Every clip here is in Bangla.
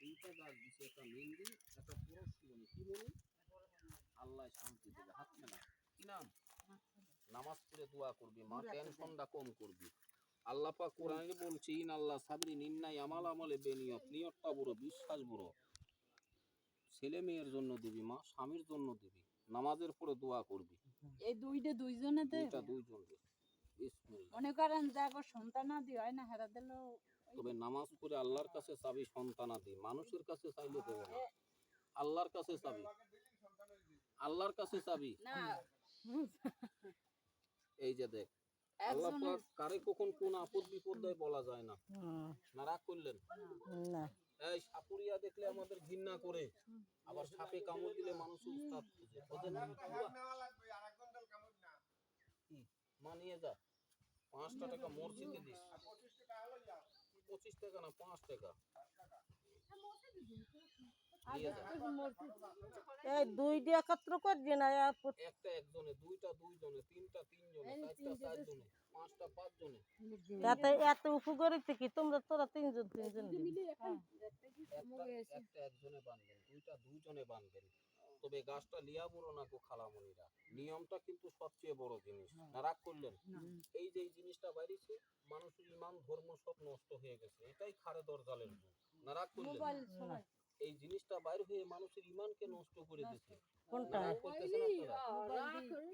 দুইটা গাছ দিছে একটা মেহেন্দি একটা পরশুমণি কি মনে আল্লাহ শান্তি দেবে। হাত মেলা কি নাম? নামাজ পড়ে দোয়া করবি মা টেনশনটা কম করবি। আল্লাহ পাক কোরআনে বলছে ইন আল্লাহ সাবরি নিন্নাই আমাল আমলে বেনিয়ত নিয়তটা বড় বিশ্বাস বড়। ছেলে মেয়ের জন্য দিবি মা স্বামীর জন্য দিবি। নামাজের পরে দোয়া করবি। এই দুইটা দুইজনেতে দুইটা দুইজন মনে করেন যে আগো সন্তানাদি হয় না হেরা দিল তবে নামাজ পড়ে আল্লাহর কাছে চাবি সন্তানাদি মানুষের কাছে চাইলে দেবে না। আল্লাহর কাছে চাবি। আল্লাহর কাছে চাবি? এই যে দেখ আল্লাহ কারে কখন কোন আপদ বিপদ দেয় বলা যায় না। না রাগ করলেন? না। এই সাপুরিয়া দেখলে আমাদের ঘৃণা করে। আবার সাপে কামড় দিলে মানুষ উস্তাদ খুঁজে। ওদের নাম কি? বা? কি? মা নিয়ে যা। পাঁচটা টাকা মসজিদে দিস। পঁচিশ টাকা না পাঁচ টাকা। এই দুইটা একত্র করছি না একটা একজনে দুইটা দুইজনে তিনটা তিনজনে চারটা চারজনে পাঁচটা পাঁচজনে। এত এত উপকারিত কি? তোমরা তোরা তিনজন তিনজন একটা একটা একজনে বানবেন দুইটা দুইজনে বানবেন। তবে গাছটা লিয়া বড় না গো খালামণিরা নিয়মটা কিন্তু সবচেয়ে বড় জিনিস। না। রাগ করলেন? এই যে এই জিনিসটা বাইরেছে মানুষের ইমান ধর্ম সব নষ্ট হয়ে গেছে। এটাই খারে দরজালের না রাগ করলেন? এই জিনিসটা বাইর হয়ে মানুষের ইমানকে নষ্ট করে দিচ্ছে কোনটা?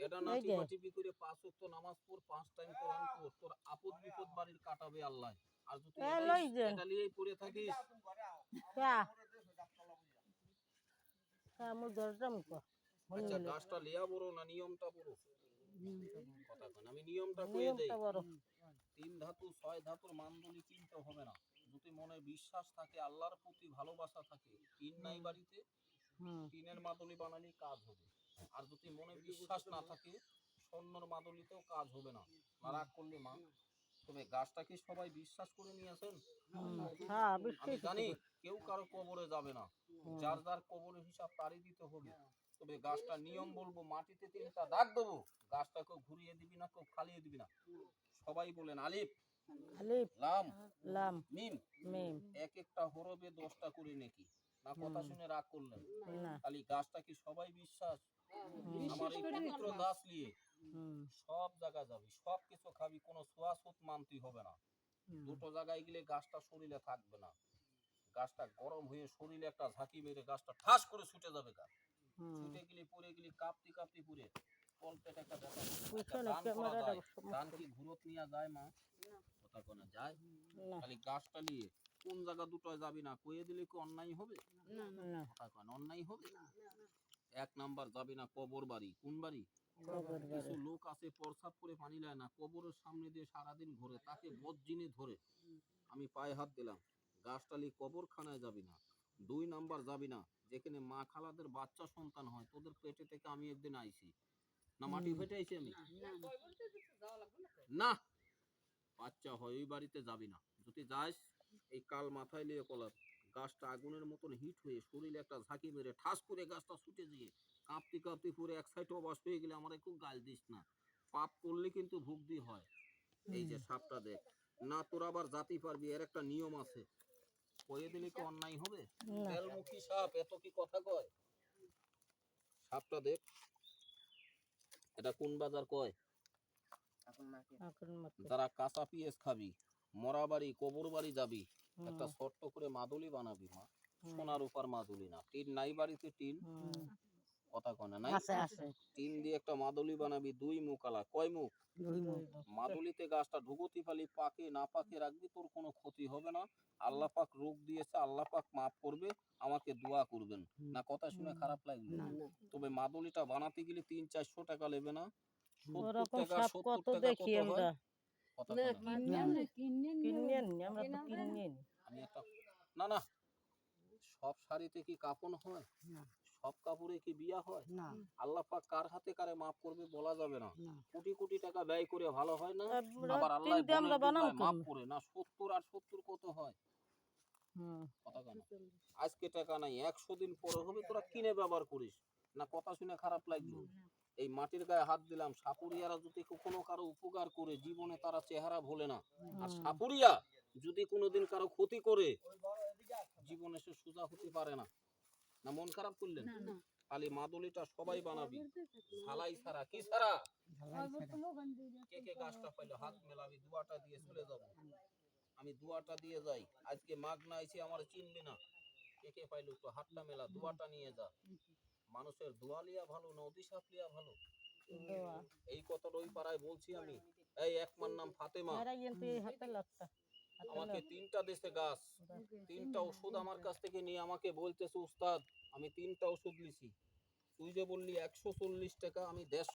এটা না টিপি করে পাঁচ ওয়াক্ত নামাজ পড় পাঁচ টাইম কোরআন পড়। তোর আপদ বিপদ বাড়ির কাটাবে আল্লাহ। আর যদি। এটা নিয়েই পড়ে থাকিস। ক্যা হ্যাঁ মু আচ্ছা গাছটা লিয়া বড় না নিয়মটা বড়? কথা আমি নিয়মটা কয়ে দেই। তিন ধাতু ছয় ধাতুর মানদলি কিনতে হবে না। যদি মনে বিশ্বাস থাকে আল্লাহর প্রতি ভালোবাসা থাকে তিন নাই বাড়িতে তিনের মাদলি বানালেই কাজ হবে। আর যদি মনে বিশ্বাস না থাকে স্বর্ণর মাদলিতেও কাজ হবে না। না রাগ করলে মা। তবে গাছটা কি সবাই বিশ্বাস করে নিয়েছেন হ্যাঁ আমি জানি কেউ কারও কবরে যাবে না। যার যার কবরের হিসাব তারই দিতে হবে। তবে গাছটা নিয়ম বলব মাটিতে তিনটা দাগ দেবো। গাছটা কেউ ঘুরিয়ে দিবি না কেউ ফালিয়ে দিবি না। সবাই বলেন আলিফ। আলিফ লাম। লাম। মিম। মিম। এক একটা হরবে দশটা করে নাকি? না কথা শুনে রাগ করলেন? না। খালি গাছটা কি সবাই বিশ্বাস? আমার এই পবিত্র গাছ নিয়ে সব জায়গা যাবি সব কিছু খাবি কোনো সোয়াসুত মানতে হবে না। দুটো জায়গায় গেলে গাছটা শরীরে থাকবে না। গাছটা গরম হয়ে শরীরে একটা ঝাঁকি মেরে গাছটা ঠাস করে ছুটে যাবে গা। ছুটে গেলে পড়ে গেলে কাঁপতে কাঁপতে পুড়ে। কলপেট একটা ব্যাপার। দান কি ঘুরত নিয়ে যায় মা? কথা কোনা যায় খালি গাছটা নিয়ে কোন জায়গা দুটোয় যাবি না? কয়ে দিলে কি অন্যায় হবে? না কথা কন অন্যায় হবে? এক নাম্বার যাবি না কবর বাড়ি। কোন বাড়ি? কিছু লোক আছে প্রসাব করে পানি লায় না কবরের সামনে দিয়ে সারাদিন ঘোরে তাকে বজ্জিনে ধরে। আমি পায়ে হাত দিলাম। গাছটালি কবরখানায় যাবি না। দুই নাম্বার যাবি না যেখানে মা খালাদের বাচ্চা সন্তান হয় তোদের পেটে থেকে আমি একদিন আইছি। না মাটি ফেটে আইছি আমি? না! বাচ্চা হয় ওই বাড়িতে যাবি না। যদি যাস এই কাল মাথায় নিয়ে কলার গাছটা আগুনের মতন হিট হয়ে শরীরে একটা ঝাঁকি মেরে ঠাস করে গাছটা ছুটে দিয়ে কাঁপতে কাঁপতে পুরো এক সাইড অবাস হয়ে গেলে আমার একটু গাল দিস না। পাপ করলে কিন্তু ভুগদি হয়। এই যে সাপটা দেখ। না তোর আবার জাতি পারবি এর একটা নিয়ম আছে। কয়ে দিলে কি অন্যায় হবে? না। তেলমুখী সাপ এত কি কথা কয়? সাপটা দেখ। এটা কোন বাজার কয়? যারা কাঁচা পিএস খাবি মরা বাড়ি কবর বাড়ি যাবি একটা ছোট্ট করে মাদুলি বানাবি মা। সোনার উপর মাদুলি না। টিন নাই বাড়িতে টিন? কথা নাই? আছে আছে। টিন দিয়ে একটা মাদুলি বানাবি দুই মুখ আলা। কয় মুখ? মাদুলিতে গাছটা ঢুকুতি ফালি পাকে না পাকে রাখবি তোর কোনো ক্ষতি হবে না। আল্লাহ পাক রোগ দিয়েছে আল্লাহ পাক মাফ করবে আমাকে দোয়া করবেন। না কথা শুনে খারাপ লাগবে। তবে মাদুলিটা বানাতে গেলে তিন চারশো টাকা নেবে না। ওরকম সাপ কত দেখি আমরা? কথা কয় না। কিনে কিনে কিনে আমরা তো কিনে আমি একটা না না। সব শাড়িতে কি কাপন হয়? সব কাপড়ে কি বিয়া হয়? আল্লাহ পাক কার হাতে কারে মাফ করবে বলা যাবে না। কোটি কোটি টাকা ব্যয় করে ভালো হয় না? আবার আল্লাহ মাফ করে না? সত্তর আর সত্তর কত হয়? আজকে টাকা নাই একশো দিন পরে হবে তোরা কিনে ব্যবহার করিস। না কথা শুনে খারাপ লাগল? এই মাটির গায়ে হাত দিলাম। সাপুরিয়ারা যদি কখনো কারও উপকার করে জীবনে তারা চেহারা ভোলে না। আর সাপুরিয়া যদি কোনোদিন কারও ক্ষতি করে জীবনে সে সোজা হতে পারে না। না মন খারাপ করলেন? খালি মাদুলিটা সবাই বানাবি। সালাই ছাড়া কি ছাড়া? কে কে গাছটা পাইলো? হাত মেলাবি দুয়াটা দিয়ে চলে যাব। আমি দুয়াটা দিয়ে যাই। আজকে মাঘ না এসে আমার চিনবি না। কে কে পাইলো? একটু হাতটা মেলা দুয়াটা নিয়ে যা। মানুষের দোয়ালিয়া ভালো না ভালো। এই কথাটা ওই পাড়ায় বলছি আমি। এই একমার নাম ফাতেমা। আমাকে তিনটা দেশে গাছ। তিনটা ওষুধ আমার কাছ থেকে নিয়ে আমাকে বলতেছে উস্তাদ আমি তিনটা ওষুধ লিছি তুই যে বললি একশো চল্লিশ টাকা আমি দেড়শো